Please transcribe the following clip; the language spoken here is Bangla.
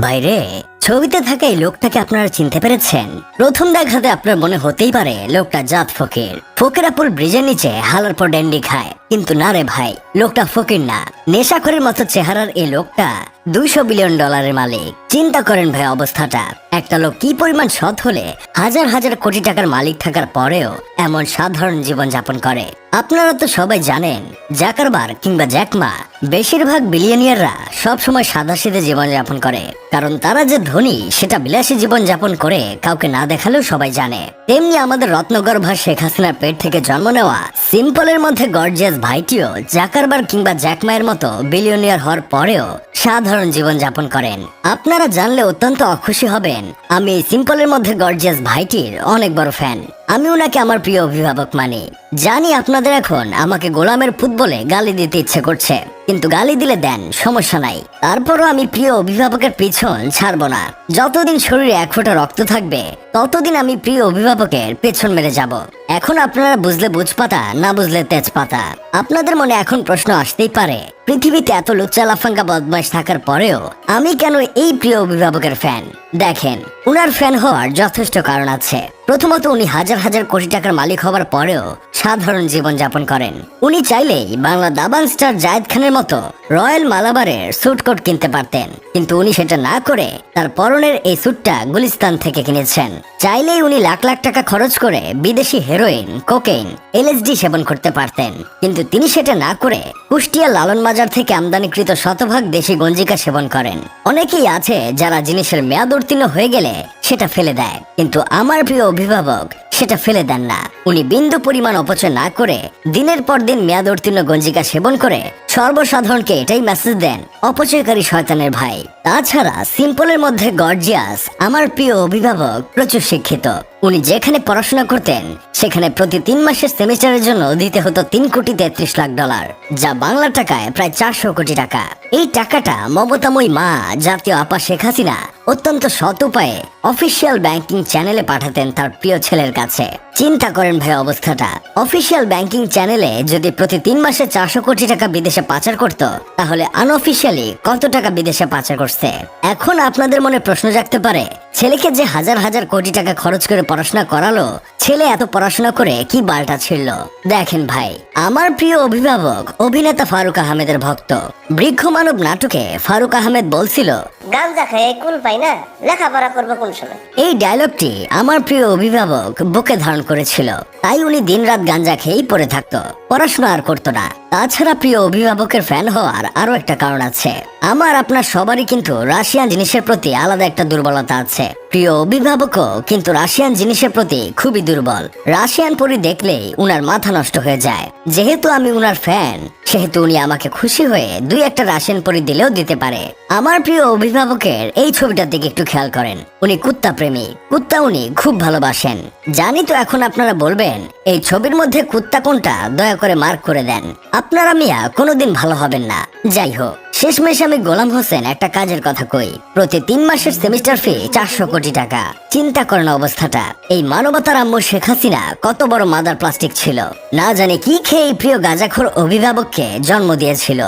বাইরে, ছবিতে থাকা এই লোকটাকে আপনারা চিনতে পেরেছেন। প্রথম দেখাতে আপনার মনে হতেই পারে, লোকটা জাত ফকির। ফকিরাপুর ব্রিজের নিচে হালার পর ডেন্ডি খায়। কিন্তু না রে ভাই, লোকটা ফকির না। নেশাখরের মতো চেহারার এই লোকটা দুইশো বিলিয়ন ডলারের মালিক। চিন্তা করেন ভাই অবস্থাটা। একটা লোক কি পরিমাণ সৎ হলে হাজার হাজার কোটি টাকার মালিক থাকার পরেও এমন সাধারণ জীবন যাপন করে। আপনারা তো সবাই জানেন, জাকারবার কিংবা জ্যাকমা বেশিরভাগ বিলিয়নিয়াররা সবসময় সাদাসিধে জীবন যাপন করে। কারণ তারা যে ধনী, সেটা বিলাসী জীবন যাপন করে কাউকে না দেখালেও সবাই জানে। তেমনি আমাদের রত্নগর্ভা শেখ হাসিনার পেট থেকে জন্ম নেওয়া সিম্পলের মধ্যে গর্জিয়াস ভাইটিও জাকারবার কিংবা জ্যাকমায়ের মতো বিলিয়নিয়ার হওয়ার পরেও সাধারণ জীবন যাপন করেন। আপনারা জানলে অত্যন্ত অখুশি হবেন। আমি সিম্পলের মধ্যে গর্জিয়াস ভাইটির অনেক বড় ফ্যান আমি ওনাকে আমার প্রিয় অভিভাবক মানি। জানি আপনাদের এখন আমাকে গোলামের ফুটবলে গালি দিতে ইচ্ছে করছে। কিন্তু গালি দিলে দেন, সমস্যা নাই। তারপরও আমি প্রিয় অভিভাবকের পিছন ছাড়বো না। যতদিন শরীরে এক ফোঁটা রক্ত থাকবে, ততদিন আমি প্রিয় অভিভাবকের পেছন মেরে যাব। এখন আপনারা বুঝলে বুঝপাতা, না বুঝলে তেজপাতা। আপনাদের মনে এখন প্রশ্ন আসতেই পারে, পৃথিবীতে এত লুচ্চা লাফাঙ্গা বদমাইশ থাকার পরেও আমি কেন এই প্রিয় অভিভাবকের ফ্যান দেখেন, উনার ফ্যান হওয়ার যথেষ্ট কারণ আছে। প্রথমত উনি হাজার হাজার কোটি টাকার মালিক হবার পরেও সাধারণ জীবন যাপন করেন। উনি চাইলেই বাংলা দাবান স্টার জায়দ খানের মতো রয়্যাল মালাবারের স্যুটকোট কিনতে পারতেন। কিন্তু উনি সেটা না করে তার পরনের এই স্যুটটা গুলিস্তান থেকে কিনেছেন। চাইলেই উনি লাখ লাখ টাকা খরচ করে বিদেশি হেরোইন, কোকেইন, এলএসডি সেবন করতে পারতেন। কিন্তু তিনি সেটা না করে কুষ্টিয়া লালন বাজার থেকে আমদানিকৃত শতভাগ দেশি গঞ্জিকা সেবন করেন। অনেকেই আছে যারা জিনিসের মেয়াদ উত্তীর্ণ হয়ে গেলে সেটা ফেলে দেয়। কিন্তু আমার প্রিয় অভিভাবক সেটা ফেলে দেন না। উনি বিন্দু পরিমাণ অপচয় না করে দিনের পর দিন মেয়াদ উত্তীর্ণ গঞ্জিকা সেবন করে সর্বসাধারণকে এটাই মেসেজ দেন, অপচয়কারী শয়তানের ভাই। তাছাড়া সিম্পলের মধ্যে গর্জিয়াস, আমার প্রিয় অভিভাবক, প্রচুর শিক্ষিত। উনি যেখানে পড়াশোনা করতেন, সেখানে প্রতি তিন মাসের সেমিস্টারের জন্য দিতে হতো তিন কোটি তেত্রিশ লাখ ডলার, যা বাংলা টাকায় প্রায় চারশো কোটি টাকা। এই টাকাটা মমতাময়ী মা জাতীয় আপা শেখ হাসিনা অত্যন্ত সৎ উপায়ে অফিসিয়াল ব্যাংকিং চ্যানেলে পাঠাতেন তার প্রিয় ছেলের কাছে। চিন্তা করেন ভাই অবস্থাটা। অফিসিয়াল ব্যাংকিং চ্যানেলে যদি প্রতি তিন মাসে চারশো কোটি টাকা বিদেশে পাচার করত, তাহলে আনঅফিসিয়ালি কত টাকা বিদেশে পাচার করছে? এখন আপনাদের মনে প্রশ্ন জাগতে পারে ছেলেকে যে হাজার হাজার কোটি টাকা খরচ করে পড়াশোনা করালো ছেলে এত পড়াশোনা করে কি বালটা ছিল দেখেন ভাই আমার প্রিয় অভিভাবক অভিনেতা ফারুক আহমেদের ভক্ত। বৃক্ষ মানব নাটকে ফারুক আহমেদ বলছিল গাঞ্জা খেয়ে কুল পাই না লেখাপড়া করব কোন সময়? এই ডায়লগটি আমার প্রিয় অভিভাবক বুকে ধারণ করেছিল তাই উনি দিনরাত গাঞ্জা খেয়েই পড়ে থাকতো পড়াশোনা আর করতো না। তাছাড়া প্রিয় অভিভাবকের ফ্যান হওয়ার আরও একটা কারণ আছে। আমার, আপনার সবারই কিন্তু রাশিয়ান জিনিসের প্রতি আলাদা একটা দুর্বলতা আছে। প্রিয় অভিভাবকও কিন্তু রাশিয়ান জিনিসের প্রতি খুবই দুর্বল। রাশিয়ান পরি দেখলেই উনার মাথা নষ্ট হয়ে যায়। যেহেতু আমি উনার ফ্যান, সেহেতু উনি আমাকে খুশি হয়ে দুই একটা রাশিয়ান পরি দিলেও দিতে পারে। আমার প্রিয় অভিভাবকের এই ছবিটার দিকে একটু খেয়াল করেন। উনি কুত্তা প্রেমী। কুত্তা উনি খুব ভালোবাসেন। জানি তো এখন আপনারা বলবেন, এই ছবির মধ্যে কুত্তা কোনটা? দয়া করে মার্ক করে দেন। আপনারা মিয়া, কোনোদিন ভালো হবেন না। যাই হোক। শেষমেশ আমি গোলাম হোসেন একটা কাজের কথা কই। প্রতি তিন মাসের সেমিস্টার ফি চারশো কোটি টাকা। চিন্তা করেন অবস্থাটা। এই মানবতার আম্মু শেখ হাসিনা কত বড় মাদার প্লাস্টিক ছিল। না জানে কি খেয়ে এই প্রিয় গাজাখোর অভিভাবককে জন্ম দিয়েছিল।